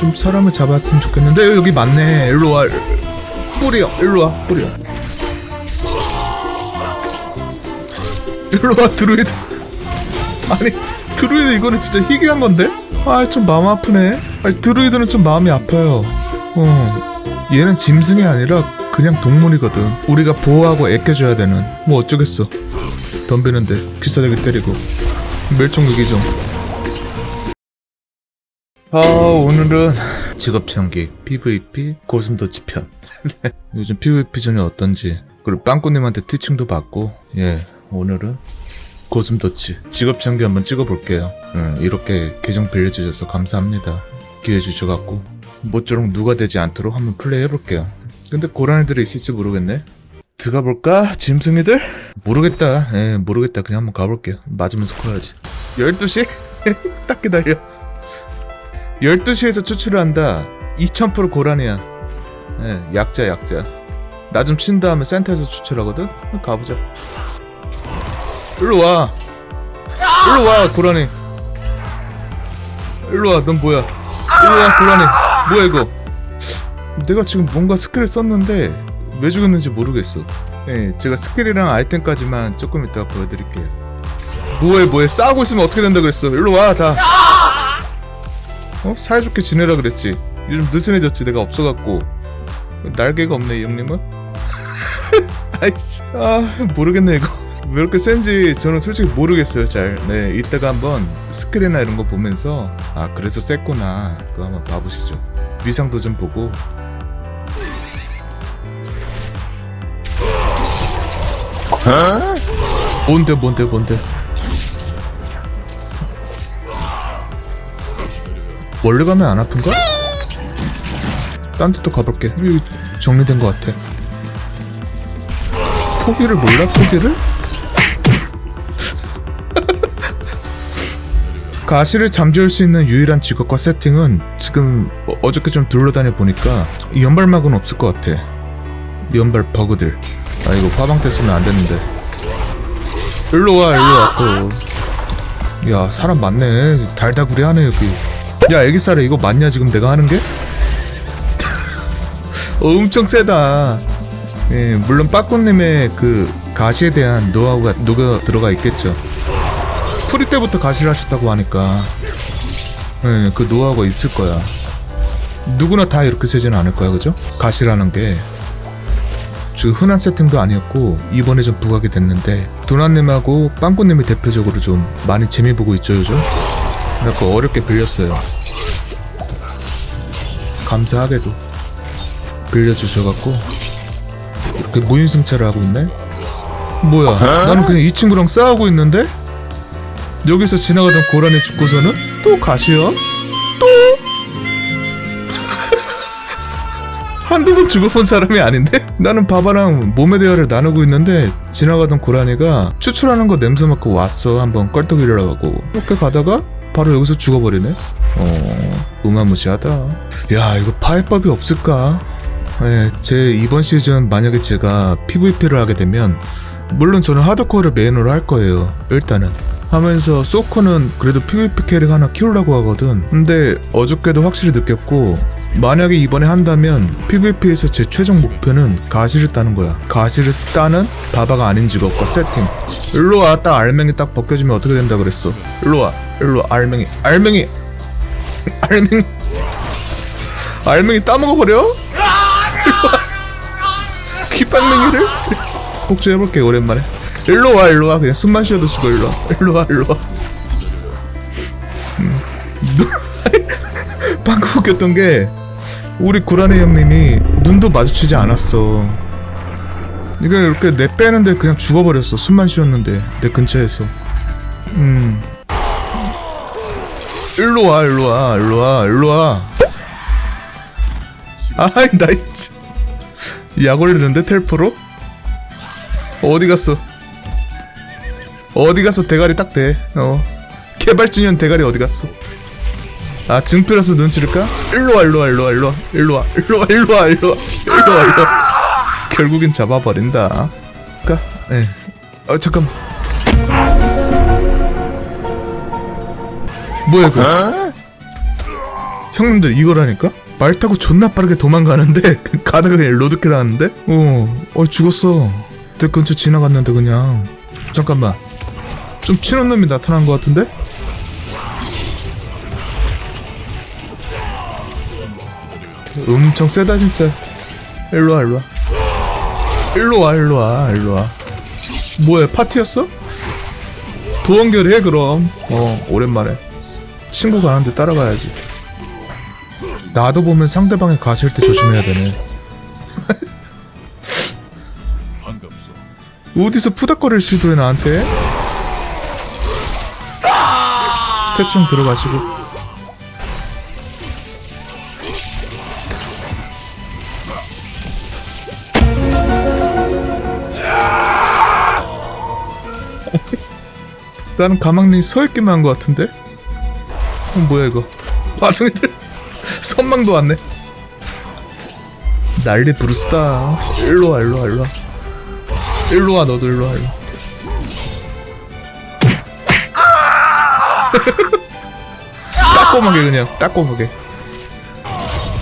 좀 사람을 잡았으면 좋겠는데 여기 맞네. 일로 와. 뿌리야 일로 와. 뿌리야 일로 와 드루이드. 아니 드루이드 이거는 진짜 희귀한 건데? 아 좀 마음 아프네. 아니 드루이드는 좀 마음이 아파요. 어. 얘는 짐승이 아니라 그냥 동물이거든. 우리가 보호하고 애껴줘야 되는. 뭐 어쩌겠어. 덤비는데 귀싸대기 때리고. 멸종위기죠 아 오늘은 직업창기 PVP 고슴도치 편 네. 요즘 PVP전이 어떤지 그리고 빵꾸님한테 티칭도 받고 예 오늘은 고슴도치 직업창기 한번 찍어볼게요 음, 이렇게 계정 빌려주셔서 감사합니다 기회 주셔갖고 모쪼록 누가 되지 않도록 한번 플레이 해볼게요 근데 고라니들이 있을지 모르겠네 들어가볼까? 짐승이들? 모르겠다 예 모르겠다 그냥 한번 가볼게요 맞으면서 커야지 12시? 딱 기다려 12시에서 추출을 한다. 2000% 고라니야 예 약자 약자. 나 좀 친 다음에 센터에서 추출하거든? 가보자. 일로 와. 일로 와 고라니. 일로 와 넌 뭐야? 일로 와 고라니. 뭐야 이거? 내가 지금 뭔가 스킬을 썼는데 왜 죽였는지 모르겠어. 예 제가 스킬이랑 아이템까지만 조금 이따가 보여드릴게요. 뭐해 뭐해? 싸우고 있으면 어떻게 된다 그랬어? 일로 와 다 어? 사이좋게 지내라 그랬지. 요즘 느슨해졌지. 내가 없어갖고. 날개가 없네 이 형님은? 아이씨. 아 모르겠네 이거. 왜 이렇게 센지 저는 솔직히 모르겠어요 잘 네 이따가 한번 스크린이나 이런 거 보면서 아 그래서 셌구나. 그거 한번 봐보시죠. 위상도 좀 보고. 뭔데 뭔데 뭔데 원래 가면 안 아픈가? 딴데또 가볼게. 여기 정리된 것 같아. 포기를 몰라 포기를? 가시를 잠재울 수 있는 유일한 직업과 세팅은 지금 어- 어저께 좀 둘러다녀 보니까 이 연발막은 없을 것 같아. 연발 버그들. 아 이거 화방 때 쓰면 안 되는데. 일로 와 일로 와 또 야 사람 많네. 달다구리 하네 여기 야 애기살에 이거 맞냐 지금 내가 하는 게? 엄청 세다 예, 물론 빠꾸님의 그 가시에 대한 노하우가 녹아 들어가 있겠죠. 프리 때부터 가시를 하셨다고 하니까 예, 그 노하우가 있을 거야. 누구나 다 이렇게 세지는 않을 거야, 그죠? 가시라는 게그 흔한 세팅도 아니었고 이번에 좀 부각이 됐는데 두나님하고 빵꾸님이 대표적으로 좀 많이 재미 보고 있죠, 요즘. 그래서 어렵게 빌렸어요. 감사하게도 빌려주셔갖고 이렇게 무인승차를 하고 있네? 뭐야 나는 그냥 이 친구랑 싸우고 있는데 여기서 지나가던 고라니 죽고서는 또 가시야? 또? 한두 번 죽어본 사람이 아닌데? 나는 바바랑 몸의 대화를 나누고 있는데 지나가던 고라니가 추출하는 거 냄새 맡고 왔어 한번 껄떡이려고 하고 이렇게 가다가 바로 여기서 죽어버리네 어... 무마무시하다 야 이거 파해법이 없을까? 네, 제 이번 시즌 만약에 제가 PVP를 하게 되면 물론 저는 하드코어를 메인으로 할 거예요. 일단은 하면서 소커는 그래도 PVP 캐릭 하나 키우려고 하거든. 근데 어저께도 확실히 느꼈고 만약에 이번에 한다면 PVP에서 제 최종 목표는 가시를 따는 거야. 가시를 따는 바바가 아닌 직업과 세팅. 일로 와, 딱 알맹이 딱 벗겨지면 어떻게 된다 그랬어. 일로 와, 일로 와, 알맹이, 알맹이, 알맹이, 알맹이 따먹어 버려? 귓방맹이를 복주해볼게 오랜만에 일로 와 일로 와 그냥 숨만 쉬어도 죽어 일로 와 일로 와 일로 와 음. 방금 웃겼던 게 우리 고라니 형님이 눈도 마주치지 않았어 이거 이렇게 내 빼는데 그냥 죽어버렸어 숨만 쉬었는데 내 근처에서 음 일로 와 일로 와 일로 와 일로 와 아이 나 진짜 약 올리는데 텔포로? 어디 갔어? 어디 갔어 대가리 딱 대. 어. 개발진년 대가리 어디 갔어? 아 증표라서 눈치를 까? 일로 와 일로 와 일로 와 일로 와 일로 와 일로 와 일로 와 일로 와 일로 와 일로 와 결국엔 잡아버린다. 까? 예. 어 잠깐. 뭐야 이거? 형님들 이거라니까? 말 타고 존나 빠르게 도망가는데 가다가 그냥 로드킬 하는데? 어, 어 죽었어. 내 근처 지나갔는데 그냥. 잠깐만. 좀 치는 놈이 나타난 것 같은데? 엄청 세다 진짜. 일로와 일로와. 일로와 일로와 일로와. 뭐야 파티였어? 도원결 해 그럼. 어 오랜만에. 친구 가는데 따라가야지. 나도 보면 상대방이 가실 때 조심해야 되네. 어디서 푸닥거릴 시도해 나한테? 태충 들어가시고 나는 가망리 서있기만 한 것 같은데? 어, 뭐야 이거? 바둥이들? 선망도 왔네. 난리 브루스다. 일로와 일로와 일로와. 일로와 너도 일로와 일로 따꼼하게 그냥. 따꼼하게.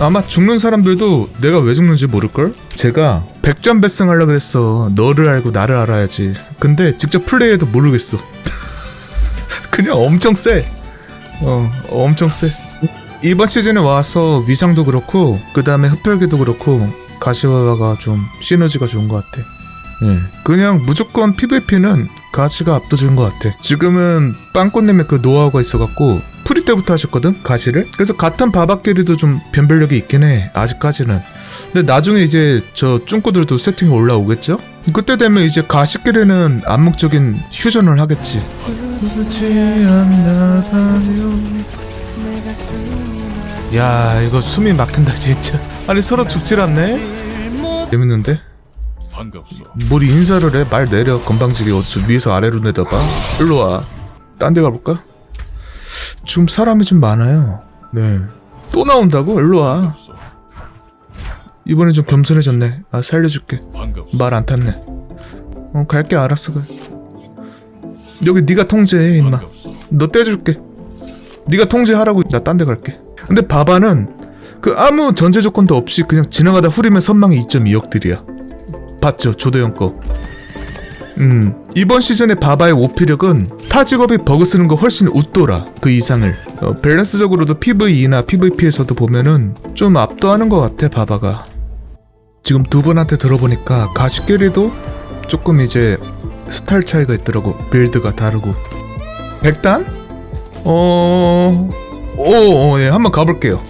아마 죽는 사람들도 내가 왜 죽는지 모를걸? 제가 백전백승 하려고 했어. 너를 알고 나를 알아야지. 근데 직접 플레이해도 모르겠어 그냥 엄청 세 어, 엄청 세 이번 시즌에 와서 위장도 그렇고 그 다음에 흡혈귀도 그렇고 가시화가 좀 시너지가 좋은 것 같아 예. 그냥 무조건 PVP는 가시가 압도적인 것 같아. 지금은 빵꽃님의 그 노하우가 있어갖고 프리 때부터 하셨거든 가시를. 그래서 같은 바바끼리도 좀 변별력이 있긴 해. 아직까지는. 근데 나중에 이제 저 쭝꼬들도 세팅이 올라오겠죠? 그때 되면 이제 가시끼리는 암묵적인 휴전을 하겠지. 야 이거 숨이 막힌다 진짜. 아니 서로 죽질 않네. 재밌는데? 반갑소. 뭘 인사를 해? 말 내려 건방지게 어디서 위에서 아래로 내다봐 일로 와 딴 데 가볼까? 지금 사람이 좀 많아요 네 또 나온다고? 일로 와 반갑소. 이번엔 좀 겸손해졌네. 아 살려줄게. 말 안 탔네. 어 갈게 알았어 그래. 여기 네가 통제해 임마. 너 떼줄게. 네가 통제하라고. 나 딴 데 갈게. 근데 바바는 그 아무 전제 조건도 없이 그냥 지나가다 후리면 선망이 2.2억들이야. 봤죠? 조도영 거. 음, 이번 시즌의 바바의 오피력은 타 직업이 버그 쓰는 거 훨씬 웃돌아 그 이상을. 어, 밸런스적으로도 PVE나 PVP에서도 보면은 좀 압도하는 것 같아 바바가 지금 두 분한테 들어보니까 가시끼리도 조금 이제 스타일 차이가 있더라고 빌드가 다르고 백단? 어... 오, 어, 예, 한번 가볼게요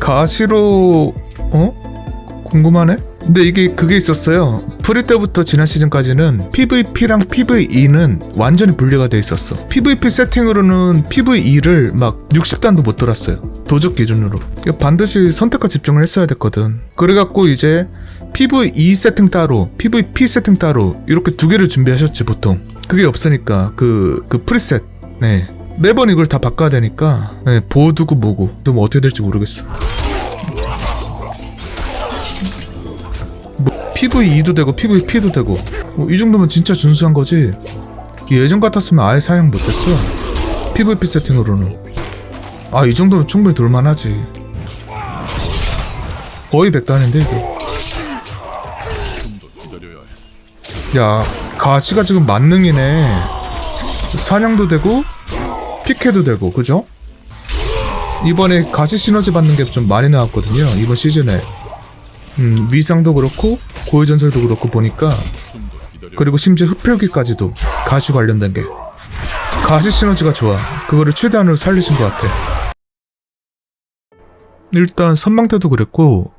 가시로... 어? 궁금하네? 근데 이게 그게 있었어요. 프리 때부터 지난 시즌까지는 PVP랑 PVE는 완전히 분리가 돼 있었어. PVP 세팅으로는 PVE를 막 60단도 못 돌았어요. 도적 기준으로. 그러니까 반드시 선택과 집중을 했어야 됐거든. 그래갖고 이제 PVE 세팅 따로, PVP 세팅 따로 이렇게 두 개를 준비하셨지 보통. 그게 없으니까 그, 그 프리셋. 네. 매번 이걸 다 바꿔야 되니까 네, 보두고 뭐고 좀 어떻게 될지 모르겠어. PVE도 되고 PVP도 되고. 뭐 이 정도면 진짜 준수한 거지? 예전 같았으면 아예 사용 못했어. PVP 세팅으로는. 아 이 정도면 충분히 돌만하지. 거의 백단인데 이게. 야 가시가 지금 만능이네. 사냥도 되고 피케도 되고 그죠? 이번에 가시 시너지 받는 게 좀 많이 나왔거든요 이번 시즌에. 음, 위상도 그렇고 고유전설도 그렇고 보니까. 그리고 심지어 흡혈귀까지도 가시 관련된 게 가시 시너지가 좋아 그거를 최대한으로 살리신 것 같아 일단 선망태도 그랬고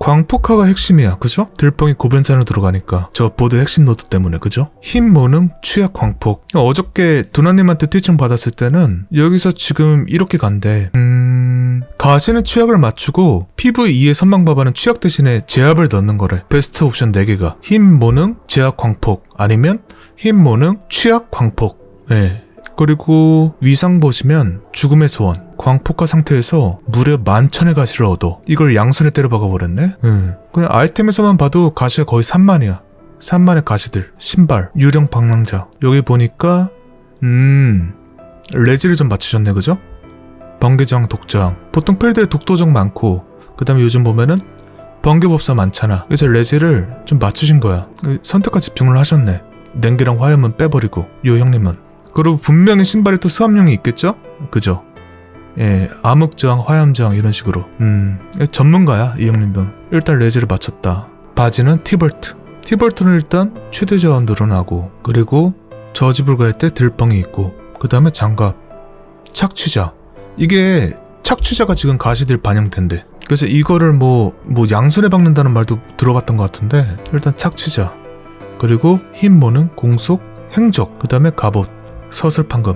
광폭화가 핵심이야. 그죠? 들뻥이 고변산으로 들어가니까. 저 보드 핵심 노드 때문에. 그죠? 힘 모능 취약 광폭. 어저께 두나님한테 티칭 받았을 때는 여기서 지금 이렇게 간대. 음... 가시는 취약을 맞추고 PVE의 선망바바는 취약 대신에 제압을 넣는 거래. 베스트 옵션 4개가. 힘 모능 제압 광폭. 아니면 힘 모능 취약 광폭. 예. 그리고 위상 보시면 죽음의 소원 광폭화 상태에서 무려 만천의 가시를 얻어. 이걸 양손에 때려 박아버렸네? 응. 그냥 아이템에서만 봐도 가시가 거의 3만이야. 3만의 가시들. 신발 유령 방랑자. 여기 보니까 음 레지를 좀 맞추셨네 그죠? 번개저항 독저항 보통 필드에 독도적 많고 그 다음에 요즘 보면은 번개법사 많잖아. 그래서 레지를 좀 맞추신 거야. 선택과 집중을 하셨네. 냉기랑 화염은 빼버리고 요 형님은. 그리고 분명히 신발에 또 수압용이 있겠죠? 그죠? 예, 암흑저항, 화염저항 이런 식으로. 음, 전문가야 이 형님은 일단 레지를 맞췄다. 바지는 티벌트. 티벌트는 일단 최대 저항 늘어나고 그리고 저집을 갈때 들뻥이 있고 그 다음에 장갑. 착취자. 이게 착취자가 지금 가시들 반영된대. 그래서 이거를 뭐, 뭐 양손에 박는다는 말도 들어봤던 것 같은데 일단 착취자. 그리고 흰모는 공속 행적. 그 다음에 갑옷. 서슬판금.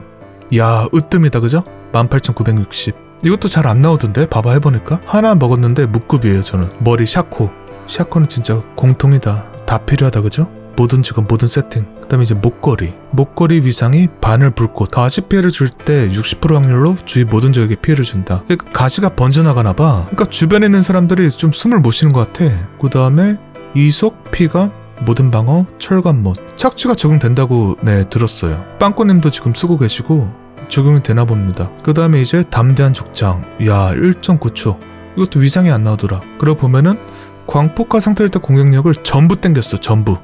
야 으뜸이다 그죠? 18960 이것도 잘 안 나오던데? 봐봐 해보니까. 하나 먹었는데 묵급이에요 저는. 머리 샤코. 샤코는 진짜 공통이다. 다 필요하다 그죠? 모든 직업 모든 세팅. 그 다음에 이제 목걸이. 목걸이 위상이 바늘 불꽃. 가시 피해를 줄 때 60% 확률로 주위 모든 적에게 피해를 준다. 그러니까 가시가 번져나가나 봐. 그러니까 주변에 있는 사람들이 좀 숨을 못 쉬는 것 같아. 그 다음에 이속 피감 모든 방어 철관못. 착취가 적용된다고 네 들었어요. 빵꾸님도 지금 쓰고 계시고 적용이 되나 봅니다. 그 다음에 이제 담대한 족장. 야 1.9초. 이것도 위상이 안 나오더라. 그러고 보면은 광폭화 상태일 때 공격력을 전부 땡겼어 전부.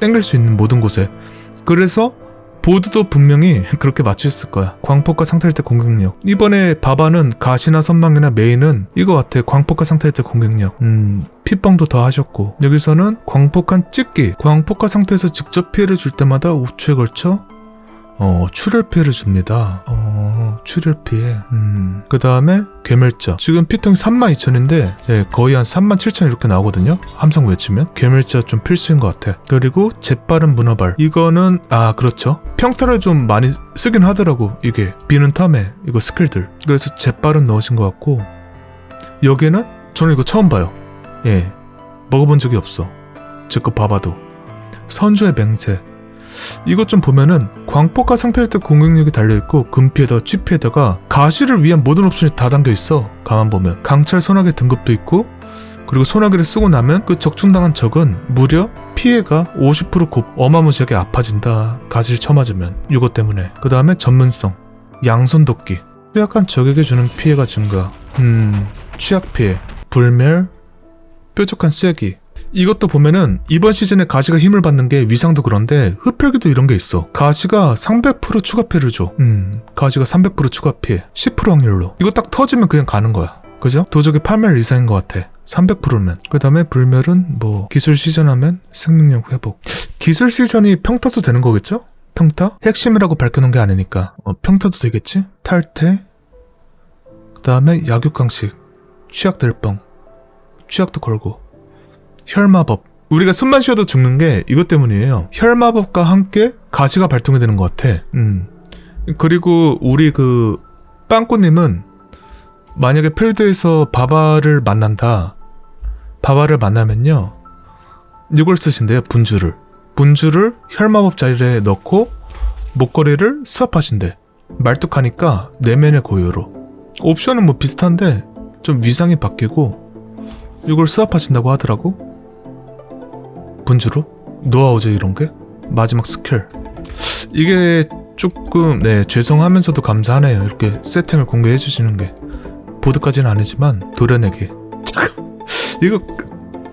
땡길 수 있는 모든 곳에. 그래서 보드도 분명히 그렇게 맞추셨을 거야. 광폭화 상태일 때 공격력. 이번에 바바는 가시나 선망이나 메인은 이거 같아. 광폭화 상태일 때 공격력. 음 피뻥도 더 하셨고. 여기서는 광폭한 찍기. 광폭화 상태에서 직접 피해를 줄 때마다 5초에 걸쳐 어, 출혈 피해를 줍니다. 어, 출혈 피해. 음. 그 다음에 괴멸자. 지금 피통이 32,000인데, 예, 거의 한 37,000 이렇게 나오거든요? 함성 외치면. 괴멸자 좀 필수인 것 같아. 그리고 재빠른 문어발. 이거는, 아, 그렇죠. 평타를 좀 많이 쓰긴 하더라고. 이게. 비는 텀에, 이거 스킬들. 그래서 재빠른 넣으신 것 같고, 여기에는, 저는 이거 처음 봐요. 예. 먹어본 적이 없어. 제거 봐봐도. 선주의 맹세. 이것 좀 보면은 광폭화 상태일 때 공격력이 달려있고 금피에다가 취피에다가 가시를 위한 모든 옵션이 다 담겨있어. 가만 보면 강철 소나기 등급도 있고 그리고 소나기를 쓰고 나면 그 적중당한 적은 무려 피해가 50%곱 어마무시하게 아파진다. 가시를 쳐맞으면 이것 때문에. 그 다음에 전문성 양손 도끼. 약간 적에게 주는 피해가 증가. 음 취약 피해 불멸 뾰족한 쐐기 이것도 보면은 이번 시즌에 가시가 힘을 받는 게 위상도 그런데 흡혈귀도 이런 게 있어. 가시가 300% 추가 피해를 줘. 음, 가시가 300% 추가 피해. 10% 확률로. 이거 딱 터지면 그냥 가는 거야. 그죠? 도적의 파멸 이상인 것 같아. 300%면. 그 다음에 불멸은 뭐 기술 시전하면 생명력 회복. 기술 시전이 평타도 되는 거겠죠? 평타? 핵심이라고 밝혀놓은 게 아니니까. 어, 평타도 되겠지? 탈퇴. 그 다음에 약육강식. 취약될 뻥. 취약도 걸고. 혈마법. 우리가 숨만 쉬어도 죽는 게 이것 때문이에요. 혈마법과 함께 가시가 발동이 되는 것 같아. 음. 그리고 우리 그 빵꾸님은 만약에 필드에서 바바를 만난다. 바바를 만나면요. 이걸 쓰신대요. 분주를. 분주를 혈마법 자리에 넣고 목걸이를 수합하신대. 말뚝하니까 내면의 고요로. 옵션은 뭐 비슷한데 좀 위상이 바뀌고 이걸 수합하신다고 하더라고. 분주로? 노하우즈 이런 게? 마지막 스킬. 이게 조금 네 죄송하면서도 감사하네요. 이렇게 세팅을 공개해 주시는 게. 보드까지는 아니지만 도려내기. 잠깐. 이거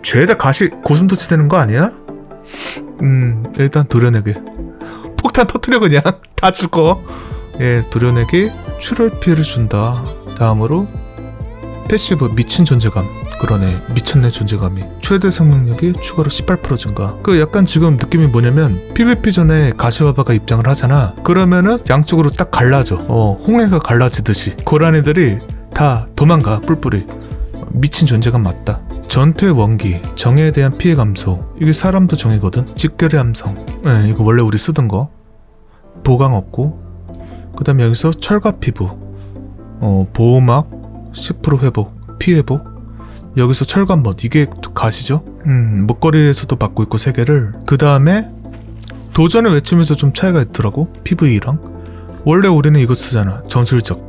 죄다 가시 고슴도치 되는 거 아니야? 음 일단 도려내기. 폭탄 터트려 그냥. 다 죽어. 예 도려내기. 출혈 피해를 준다. 다음으로 패시브 미친 존재감 그러네. 미쳤네 존재감이. 최대 생명력이 추가로 18% 증가. 그 약간 지금 느낌이 뭐냐면 PVP 전에 가시바바가 입장을 하잖아. 그러면은 양쪽으로 딱 갈라져. 어 홍해가 갈라지듯이. 고라니들이 다 도망가 뿔뿔이. 미친 존재감 맞다. 전투의 원기 정에 대한 피해 감소. 이게 사람도 정이거든. 직결의 함성. 네 이거 원래 우리 쓰던 거. 보강 없고. 그 다음에 여기서 철갑 피부. 어 보호막 10% 회복 피해 회복? 여기서 철관벗 이게 가시죠? 음 목걸이에서도 받고 있고 세 개를. 그 다음에 도전을 외치면서 좀 차이가 있더라고 PVE랑. 원래 우리는 이거 쓰잖아 전술적.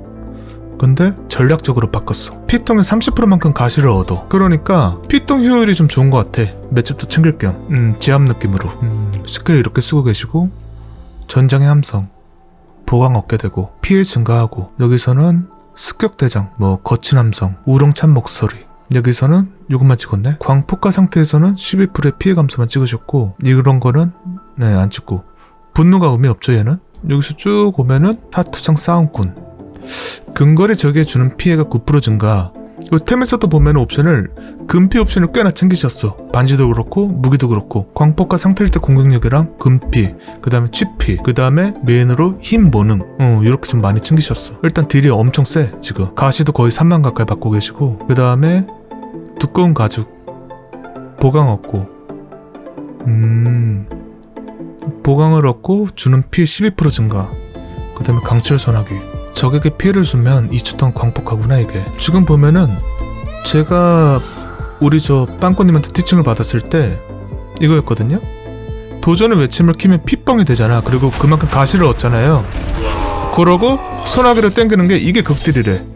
근데 전략적으로 바꿨어. 피통의 30%만큼 가시를 얻어. 그러니까 피통 효율이 좀 좋은 것 같아. 맷집도 챙길 겸. 음, 지압 느낌으로. 음, 스킬 이렇게 쓰고 계시고 전장의 함성 보강 얻게 되고 피해 증가하고. 여기서는 습격대장, 뭐 거친 함성, 우렁찬 목소리. 여기서는 요것만 찍었네. 광폭화 상태에서는 12%의 피해 감소만 찍으셨고 이런 거는 네 안 찍고 분노가 의미 없죠 얘는. 여기서 쭉 오면은 타투장 싸움꾼. 근거리 적에 주는 피해가 9% 증가. 요 템에서도 보면 옵션을 금피 옵션을 꽤나 챙기셨어. 반지도 그렇고 무기도 그렇고 광폭과 상태일 때 공격력이랑 금피, 그 다음에 취피, 그 다음에 메인으로 힘 모능, 어 이렇게 좀 많이 챙기셨어. 일단 딜이 엄청 세 지금. 가시도 거의 3만 가까이 받고 계시고 그 다음에 두꺼운 가죽, 보강 얻고, 음 보강을 얻고 주는 피 12% 증가. 그 다음에 강철 소나기. 적에게 피해를 주면 2초 동안 광폭하구나 이게. 지금 보면은 제가 우리 저 빵꾸님한테 티칭을 받았을 때 이거였거든요. 도전의 외침을 키면 피뻥이 되잖아. 그리고 그만큼 가시를 얻잖아요. 그러고 소나기를 땡기는 게 이게 극딜이래.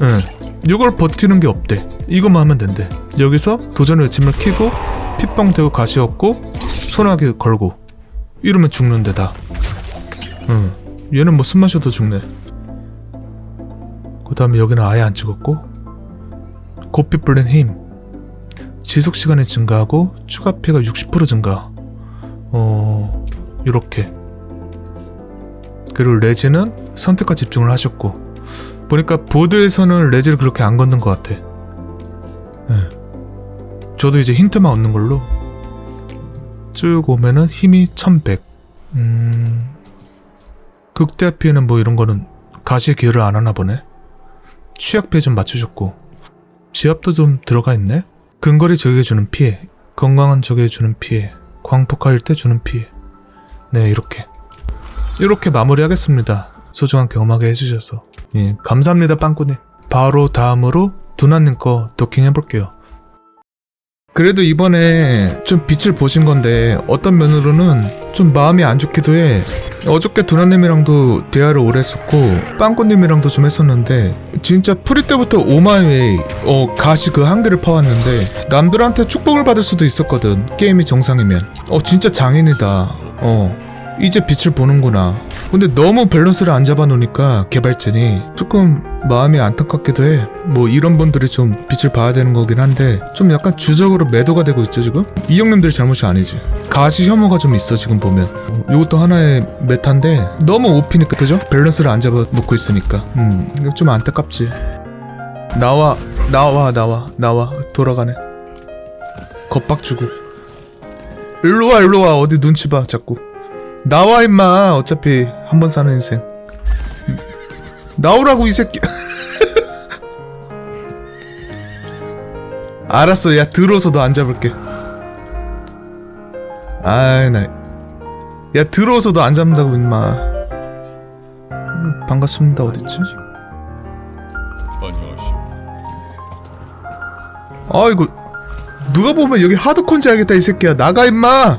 응 이걸 버티는 게 없대. 이것만 하면 된대. 여기서 도전의 외침을 키고 피뻥 되고 가시 얻고 소나기 걸고 이러면 죽는데 다. 응. 얘는 뭐 숨 마셔도 죽네. 그 다음에 여기는 아예 안 찍었고 고삐 불린 힘 지속 시간이 증가하고 추가 피가 60% 증가. 어 이렇게 그리고 레지는 선택과 집중을 하셨고 보니까 보드에서는 레지를 그렇게 안 걷는 것 같아. 예. 저도 이제 힌트만 얻는 걸로 쭉 오면은 힘이 1100. 음. 극대 피해는 뭐 이런 거는 가시에 기여를 안 하나 보네. 취약 피해 좀 맞추셨고 지압도 좀 들어가 있네. 근거리 적에게 주는 피해, 건강한 적에게 주는 피해, 광폭할 때 주는 피해. 네 이렇게 이렇게 마무리하겠습니다. 소중한 경험하게 해주셔서 예 감사합니다 빵꾸님. 바로 다음으로 두나님 거 도킹 해볼게요. 그래도 이번에 좀 빛을 보신 건데 어떤 면으로는 좀 마음이 안 좋기도 해. 어저께 두나님이랑도 대화를 오래 했었고 빵꾸님이랑도 좀 했었는데 진짜 프리 때부터 오마이웨이 어 가시 그 한계를 파왔는데 남들한테 축복을 받을 수도 있었거든 게임이 정상이면. 어 진짜 장인이다. 어 이제 빛을 보는구나. 근데 너무 밸런스를 안 잡아놓으니까 개발진이 조금 마음이 안타깝기도 해. 뭐 이런 분들이 좀 빛을 봐야 되는 거긴 한데 좀 약간 주적으로 매도가 되고 있죠 지금? 이 형님들 잘못이 아니지. 가시 혐오가 좀 있어 지금 보면. 어, 이것도 하나의 메타인데 너무 오피니까 그죠? 밸런스를 안 잡아 놓고 있으니까. 음 좀 안타깝지. 나와 나와 나와 나와. 돌아가네. 겁박 주고 일로 와 일로 와. 어디 눈치 봐 자꾸 나와 임마. 어차피 한 번 사는 인생. 나오라고 이 새끼. 알았어. 야 들어서 너 안 잡을게. 아이 나야 들어서 너 안 잡는다고 임마. 음, 반갑습니다. 어딨지. 아이고 누가 보면 여기 하드콘지 알겠다 이 새끼야. 나가 임마